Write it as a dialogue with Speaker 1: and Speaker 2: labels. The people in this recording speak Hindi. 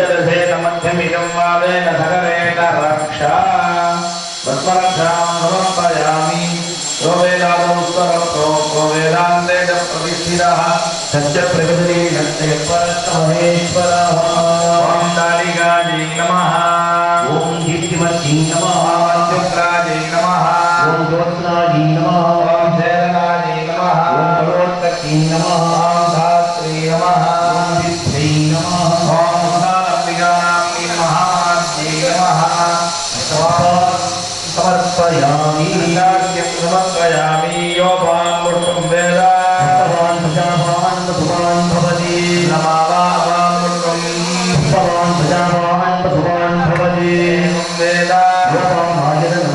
Speaker 1: पञ्चदशेन मध्यमिदं वादेन सकलेन रक्षा भस्मरक्षां समर्पयामि। यो वेदादौस्तरतो को वेदान्ते च प्रतिष्ठितः।
Speaker 2: सत्य प्रकृति परमहेश्वरः
Speaker 1: ॐ कालिकायै नमः।
Speaker 2: ॐ दीप्तिमती नमः।
Speaker 1: शुक्रायै नमः।
Speaker 2: ॐ ज्योत्स्नायै नमः। ॐ
Speaker 1: शैलकायै नमः। ॐ
Speaker 2: करोत्तकी नमः।
Speaker 1: नमः
Speaker 2: समर्पयामि।
Speaker 1: नीलाख्यं समर्पयामि यो भवान् मुष्टुं वेद
Speaker 2: भवान् भजावान् भगवान् भवति।
Speaker 1: नमावान् मुष्टुं
Speaker 2: भवान् भजावान् भगवान् भवति।
Speaker 1: वेद
Speaker 2: भवान् भाजन